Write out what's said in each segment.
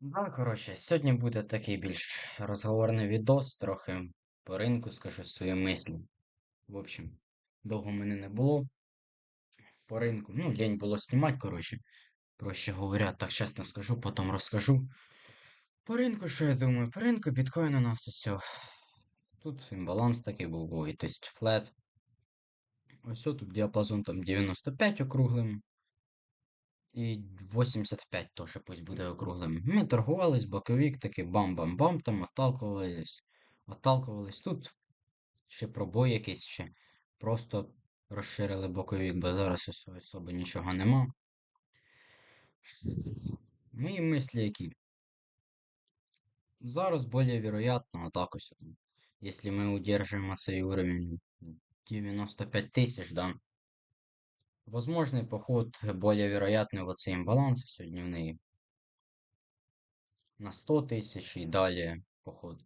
Да, коротше, сьогодні буде такий більш розговорний відос, трохи по ринку скажу свої мислі. В общем, довго мене не було по ринку. Ну, лень було знімати, коротше. Проще говоря, так чесно скажу, потім розкажу. По ринку, що я думаю? По ринку біткоін у нас усе. Тут імбаланс такий був, був, і тобто флет. Ось тут діапазон там 95 округлим. І 85 теж пусть буде округлим. Ми торгувались, боковик такий бам-бам-бам, там отталкувались. Отталкувались. Тут ще пробой якийсь ще. Просто розширили боковик, бо зараз ос- особо нічого нема. Мої мислі які. Зараз более вероятно, отак ось. там, Если мы удержим цей уровень 95 тысяч, да. Возможный поход более вероятный в оцей имбаланс все дневные. На 100 тысяч и далее поход.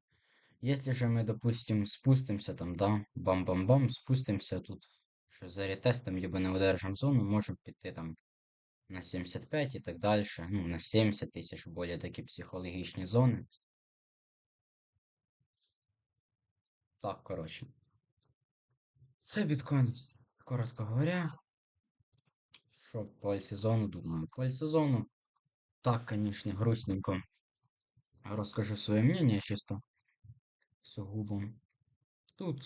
Если же мы, допустим, спустимся там, да, бам-бам-бам, спустимся тут, що за ретестом, либо не удержим зону, можем піти там на 75 і так далі. Ну, на 70 тисяч, более такі психологічні зони. Так, коротше. Це біткоін, коротко говоря. Що по альсезону думаю? По альсезону, так, конечно, грустненько. Розкажу своє мнение чисто. Сугубо. Тут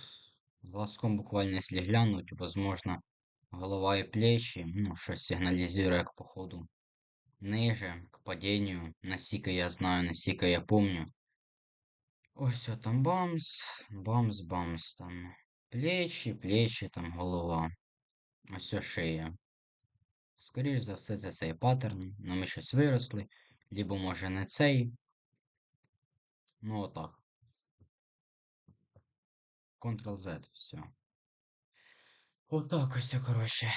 глазком буквально, если глянуть, возможно, голова и плечи, ну, что сигнализирует к походу ниже, к падению. Насіка я знаю, насіка я помню. Ось там бамс, бамс, бамс, там плечі, плечі, там голова. Ось шия. Скоріш за все, це цей паттерн. Ну, ми щось виросли. Либо, може, не цей. Ну, отак. Ctrl-Z, все. Отак ось, коротше.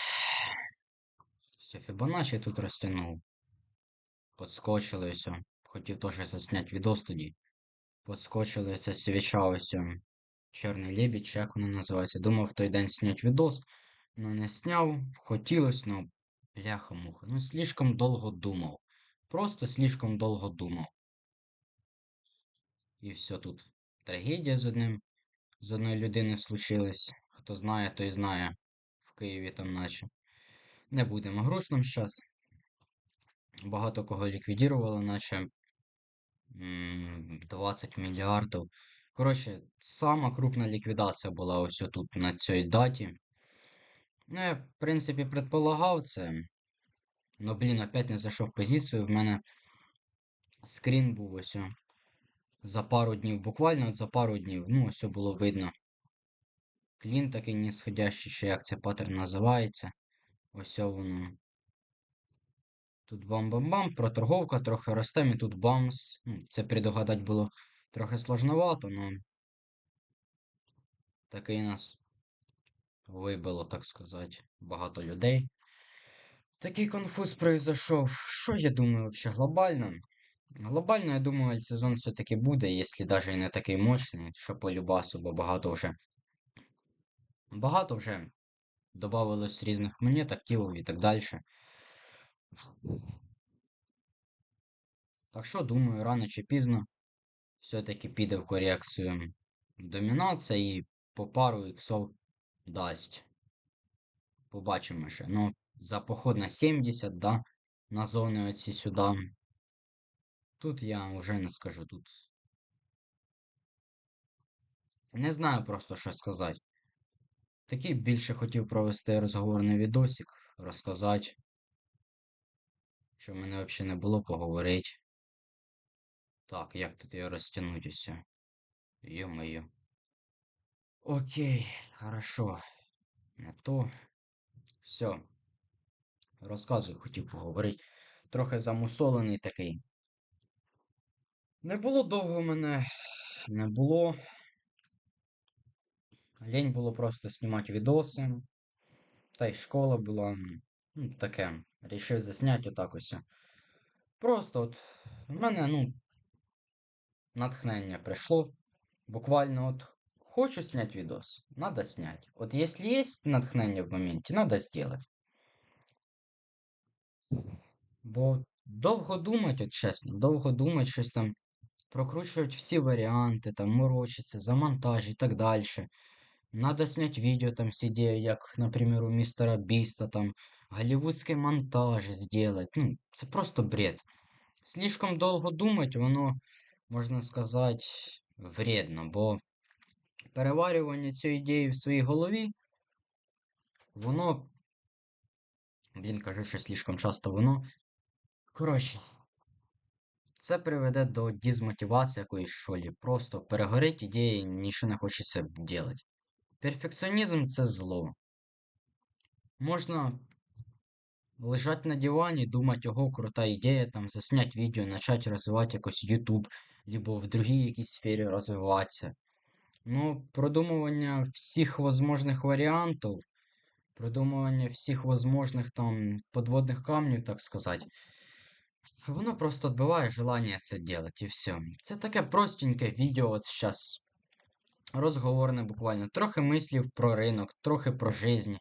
Все, Фібоначчі тут розтягнув. Подскочили ось. Хотів теж засняти відос тоді. Подскочили це свіча ось. Чорний лебідь, як воно називається. Думав в той день зняти відос, но не сняв. Хотілося, но бляха-муха. Ну, слишком довго думав. Просто слишком довго думав. І все тут. Трагедія з одним, з одною людиною случилась. Хто знає, той знає. В Києві там наче. Не будемо грустним зараз. Багато кого ліквідувало, наче 20 мільярдів. Коротше, сама крупна ліквідація була ось тут на цій даті. Ну, я, в принципі, предполагав це. Ну, блін, опять не зайшов в позицію. В мене скрін був ось. о, За пару днів, буквально от за пару днів. Ну, ось було видно. Клін такий нисходящий, ще як це паттерн називається. Ось воно. Тут бам-бам-бам, проторговка трохи росте, і тут бамс. Ну, це предугадати було трохи сложновато, але такий у нас вибило, так сказати, багато людей. Такий конфуз произошов. Що я думаю взагалі глобально? Глобально, я думаю, сезон все-таки буде, якщо навіть і не такий мощний, що по Любасу, бо багато вже. Багато вже додавалось різних монет, активів і так далі. Так що, думаю, рано чи пізно все-таки піде в корекцію домінація і по пару іксов дасть. Побачимо ще. Ну, за поход на 70, да, на зони оці сюди. Тут я вже не скажу тут. Не знаю просто, що сказати. Такий більше хотів провести розговорний відосик, розказати, що в мене взагалі не було поговорити. Так, як тут його розтягнути все? Йо-моє. Окей, хорошо. Не то. Все. Розказую, хотів поговорити. Трохи замусолений такий. Не було довго мене. Не було. Лень було просто знімати відоси. Та й школа була. Ну, таке. Рішив засняти отак ось. Просто от в мене, ну, натхнення прийшло. Буквально от хочу зняти відос, надо снять. От якщо є натхнення в моменті, надо сделать. Бо довго думать, от чесно, довго думать, щось там, прокручувати всі варіанти, там, морочиться, за монтаж і так далі. Надо снять видео, там, сидя, як, например, у містера Біста, там, голливудський монтаж сделать. Ну, це просто бред. Слишком довго думать, воно, можна сказати, вредно, бо переварювання цієї ідеї в своїй голові, воно, блін, кажу, що слишком часто воно. Коротше, це приведе до дезмотивації якоїсь шолі. Просто перегорить ідеї, нічого не хочеться делать. Перфекціонізм це зло. Можна лежати на дивані, думати, ого, крута ідея, там, заснять відео, почати розвивати якось YouTube, або в другій якійсь сфері розвиватися. Ну, продумування всіх возможних варіантів, продумування всіх возможних там подводних камнів, так сказати, воно просто відбиває желання це робити, і все. Це таке простеньке відео от зараз. Розговорне буквально. Трохи мислів про ринок, трохи про жизнь.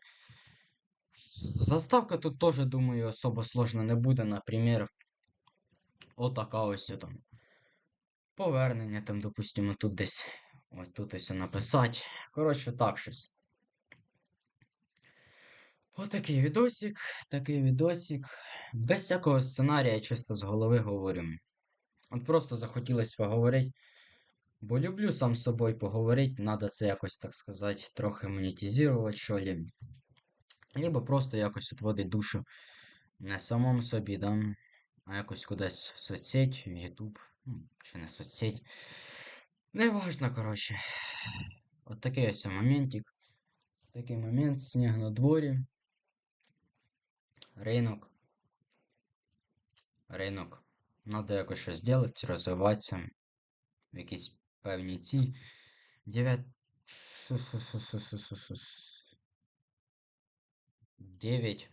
Заставка тут теж, думаю, особо сложна не буде, наприклад, отака ось там. Повернення там, допустимо, тут десь. Ось тут ось написати. Коротше, так щось. Отакий відосик, такий відосик. Без всякого сценарія, чисто з голови говорю. От просто захотілося поговорити. Бо люблю сам з собою поговорити, надо це якось, так сказати, трохи монетизувати, що лі. Либо просто якось відводить душу не самому собі, да, а якось кудись в соцсеть, в YouTube, ну, чи не соцсеть. Неважно, коротше. От такий ось моментик. Такий момент, сніг на дворі. Ринок. Ринок. Надо якось щось зробити, розвиватися. В якісь певні ці. 9. 9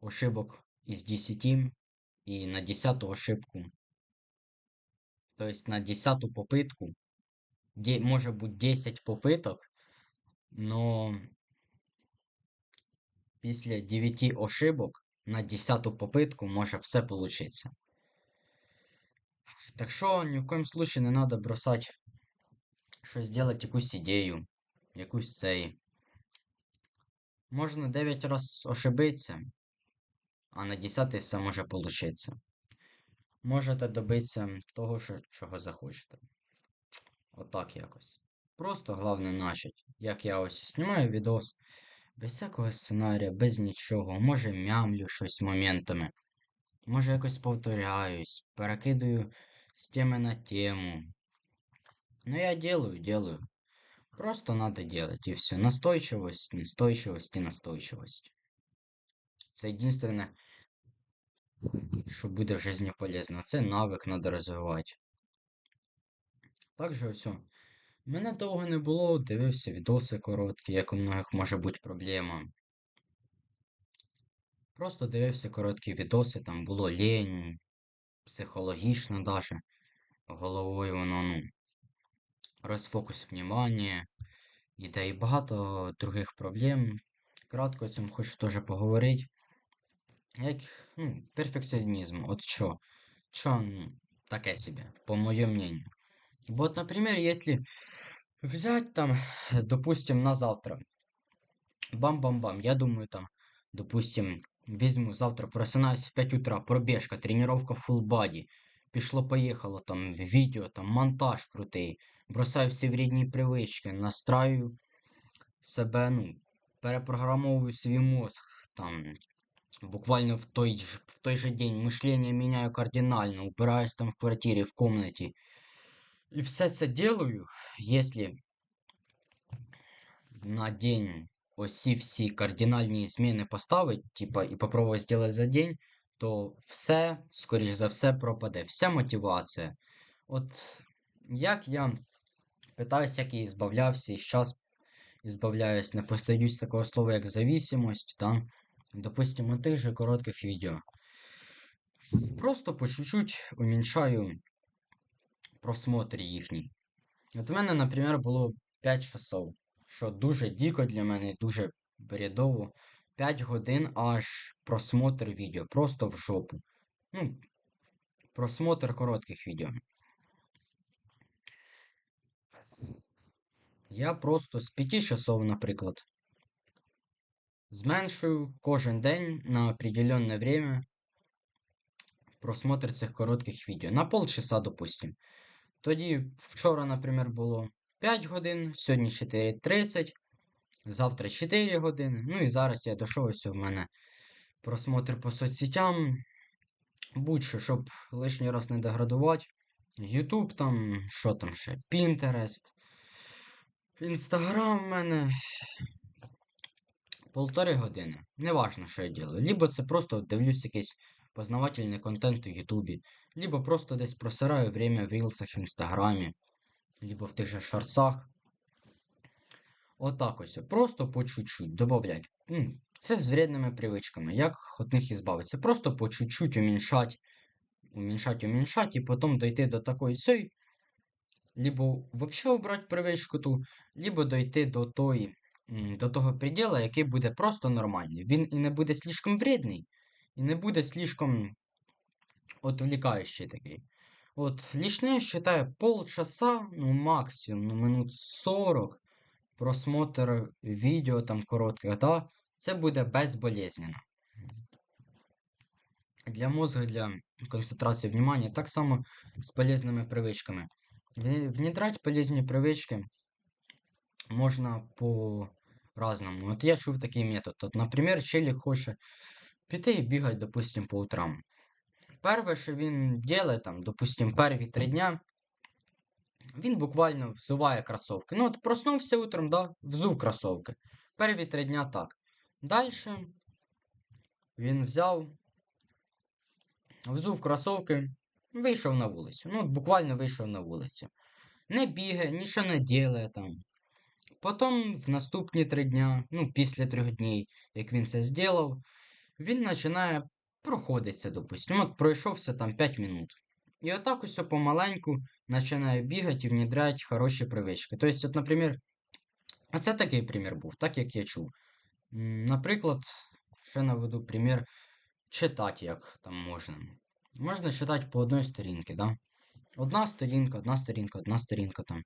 ошибок из 10 и на 10 ошибку. То есть на 10 попытку. Де, может быть 10 попыток, но після 9 ошибок на 10 попитку може все получиться. Так що ні в коем случае не треба бросати щось робити, якусь ідею, якусь цей. Можна 9 раз ошибитися, а на 10 все може получитися. Можете добитися того, що, чого захочете. Отак якось. Просто головне начать. Як я ось знімаю відос. Без всякого сценарія, без нічого. Може мямлю щось моментами. Може якось повторяюсь, перекидаю з теми на тему. Ну я делаю, делаю. Просто надо делать, и все. Настойчивость, настойчивость и настойчивость. Це єдине, що буде в житті полезно. Це навик надо розвивати. Так же ось. Мене довго не було, дивився відоси короткі, як у многих може бути проблема. Просто дивився короткі відоси, там було лень, психологічно даже. Головою воно, ну, розфокус внимання, іде і багато других проблем. Кратко цим хочу теж поговорити. Як, ну, перфекціонізм, от що? Що, таке собі, по моєму мнению. Вот, например, если взять там, допустим, на завтра. Бам-бам-бам. Я думаю, там, допустим, візьму завтра, просинаюсь в 5 утра, пробіжка, тренировка full body. Пішло-поїхало, там, відео, там, монтаж крутий. Бросаю всі вредні привички, настраю себе, ну, перепрограмовую свій мозг, там, буквально в той, в той же день мышление меняю кардинально, упираюсь там в квартире, в комнате. И все це делаю, если на день оси всі кардинальні зміни поставить, типа, і попробувати зробити за день, то все, скоріш за все, пропаде. Вся мотивація. От як я питаюся, як я збавлявся, і зараз не постаюсь такого слова, як зависимость, да? Допустимо, тих же коротких відео. Просто по чуть-чуть уменьшаю просмотр їхній. От в мене, наприклад, було 5 часов, що дуже дико для мене, дуже бредово. 5 годин аж просмотр відео. Просто в жопу. Ну, просмотр коротких відео. Я просто з 5 часов, наприклад, зменшую кожен день на определенне время просмотр цих коротких відео. На полчаса, допустим. Тоді вчора, наприклад, було 5 годин, сьогодні 4.30, завтра 4 години. Ну і зараз я дійшов, ось у мене просмотр по соцсетям. Будь-що, щоб лишній раз не деградувати. YouTube там, що там ще? Pinterest. Інстаграм в мене. Полтори години. Неважно, що я ділаю. Либо це просто дивлюсь якийсь познавательний контент в Ютубі, либо просто десь просираю время в рілсах в Інстаграмі, либо в тих же шорцах. Отак ось. Просто по чуть-чуть. Ну, це з вредними привичками. Як від них ізбавитися? Просто по чуть-чуть уміншать, уміншать, уміншать, і потім дойти до такої цієї. Либо взагалі обрати привичку ту, либо дойти до той, м, до того предела, який буде просто нормальний. Він і не буде слишком вредний, і не буде слишком отвлекающий такий. От, лично я полчаса, ну максимум, ну минут 40 просмотр відео там коротких, да, це буде безболезненно. Для мозга, для концентрації внимания, так само з полезними привичками. Вне- Внедрять полезні привички можна по-разному. От я чув такий метод. От, наприклад, челік хоче піти і бігати, допустим, по утрам. Перше, що він робить, там, допустим, перві три дня, він буквально взуває кросовки. Ну, от проснувся утром, да, взув кросовки. Перві три дня так. Далі він взяв, взув кросовки, вийшов на вулицю. Ну, от буквально вийшов на вулицю. Не бігає, нічого не ділає там. Потім в наступні три дня, ну, після трьох днів, як він це зробив, він починає проходитися, допустимо. От пройшовся там 5 минут. І отак ось помаленьку починає бігати і внедряти хороші привички. Тобто, от, наприклад, оце такий примір був, так як я чув. Наприклад, ще наведу примір читати, як там можна. Можна читати по одній сторінці, да? Одна сторінка, одна сторінка, одна сторінка там.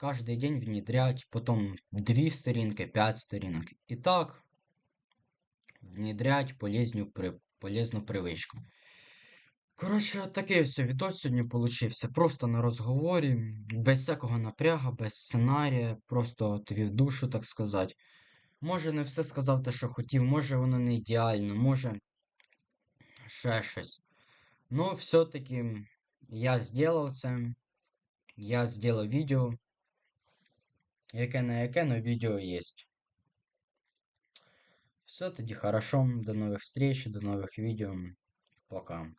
Кожний день внедрять, потім дві сторінки, п'ять сторінок. І так внедрять полезну, полезну привичку. Коротше, такий ось відос сьогодні получився. Просто на розговорі, без всякого напряга, без сценарія, просто отвів душу, так сказати. Може, не все сказав те, що хотів, може воно не ідеально, може ще щось. Ну, все-таки я зробив це. Я зробив відео. Яке на яке, но відео є. Все, тоді хорошо. До нових встреч, до нових відео. Пока.